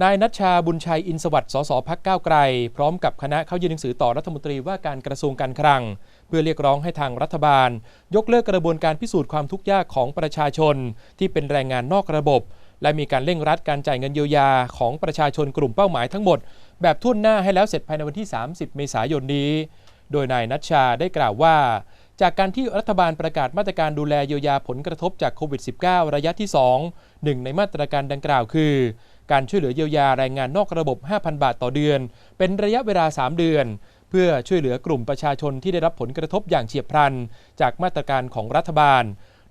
นายนัชชาบุญชัยอินสวัสดิ์สสพักก้าวไกล พร้อมกับคณะเข้ายื่นหนังสือต่อรัฐมนตรีว่าการกระทรวงการคลัง เพื่อเรียกร้องให้ทางรัฐบาล ยกเลิกกระบวนการพิสูจน์ความทุกข์ยากของประชาชน ที่เป็นแรงงานนอกระบบ และมีการเร่งรัดการจ่ายเงินเยียวยาของประชาชนกลุ่มเป้าหมายทั้งหมด แบบทุ่นหน้าให้แล้วเสร็จภายในวันที่ 30 เมษายนนี้ โดยนายนัชชาได้กล่าวว่า จากการที่รัฐบาลประกาศมาตรการดูแลเยียวยาผลกระทบจากโควิด -19 ระยะที่ 2 หนึ่งในมาตรการดังกล่าวคือ การช่วยเหลือเยียวยาแรงงานนอกระบบ 5,000 บาทต่อเดือน เป็นระยะเวลา 3 เดือน เพื่อช่วยเหลือกลุ่มประชาชนที่ได้รับผลกระทบอย่างเฉียบพลัน จากมาตรการของรัฐบาล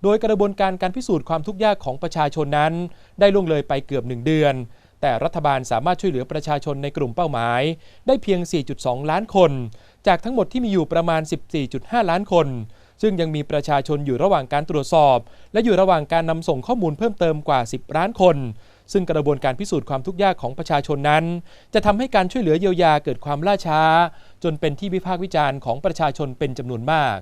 โดยกระบวนการการพิสูจน์ความทุกข์ยากของประชาชนนั้น ได้ล่วงเลยไปเกือบ 1 เดือน แต่รัฐบาลสามารถช่วยเหลือประชาชนในกลุ่มเป้าหมาย ได้เพียง 4.2 ล้านคน จากทั้งหมดที่มีอยู่ประมาณ 14.5 ล้านคนซึ่งยังมีประชาชนอยู่ระหว่างการตรวจสอบ และอยู่ระหว่างการนำส่งข้อมูลเพิ่มเติมกว่า 10 ล้านคน ซึ่งกระบวนการพิสูจน์ความทุกข์ยากของประชาชนนั้น จะทำให้การช่วยเหลือเยียวยาเกิดความล่าช้า จนเป็นที่วิพากษ์วิจารณ์ของประชาชนเป็นจำนวนมาก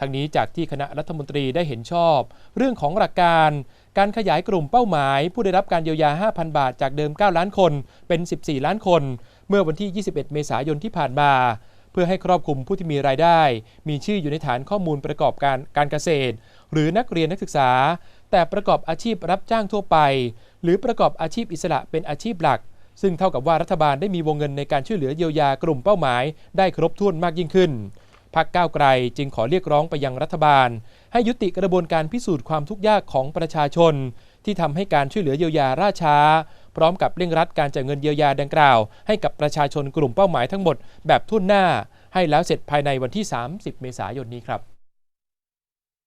ทั้งนี้จากที่คณะรัฐมนตรีได้เห็นชอบ เรื่องของหลักการ การขยายกลุ่มเป้าหมาย ผู้ได้รับการเยียวยา 5,000 บาทจากเดิม 9 ล้านคนเป็น 14 ล้านคน เมื่อวันที่ 21 เมษายนที่ผ่านมา พื่อให้ครอบคลุมผู้ที่มีรายได้ มีชื่ออยู่ในฐานข้อมูลประกอบการการเกษตร หรือนักเรียนนักศึกษา แต่ประกอบอาชีพรับจ้างทั่วไป หรือประกอบอาชีพอิสระเป็นอาชีพหลัก ซึ่งเท่ากับว่ารัฐบาลได้มีวงเงินในการช่วยเหลือเยียวยากลุ่มเป้าหมาย ได้ครบถ้วนมากยิ่งขึ้นพักก้าวไกลจึงขอเรียกร้องไปยังรัฐบาล ให้ยุติกระบวนการพิสูจน์ความทุกข์ยากของประชาชน ที่ทำให้การช่วยเหลือเยียวยาล่าช้า พร้อมกับเร่งรัดการจ่ายเงินเยียวยาดังกล่าว ให้กับประชาชนกลุ่มเป้าหมายทั้งหมดแบบทุ่นหน้า ให้แล้วเสร็จภายในวันที่ 30 เมษายนนี้ครับ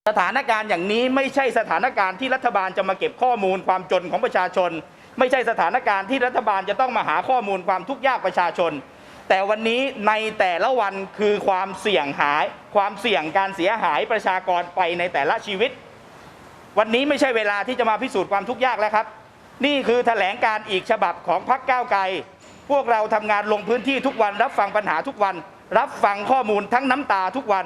สถานการณ์อย่างนี้ไม่ใช่สถานการณ์ที่รัฐบาลจะมาเก็บข้อมูลความจนของประชาชน ไม่ใช่สถานการณ์ที่รัฐบาลจะต้องมาหาข้อมูลความทุกข์ยากประชาชน แต่วันนี้ในแต่ละวันคือความเสี่ยงหาย ความเสี่ยงการเสียหายประชากรไปในแต่ละชีวิต วันนี้ไม่ใช่เวลาที่จะมาพิสูจน์ความทุกข์ยากแล้วครับ นี่คือแถลงการอีกฉบับของพรรคก้าวไกล พวกเราทำงานลงพื้นที่ทุกวัน รับฟังปัญหาทุกวัน รับฟังข้อมูลทั้งน้ำตาทุกวัน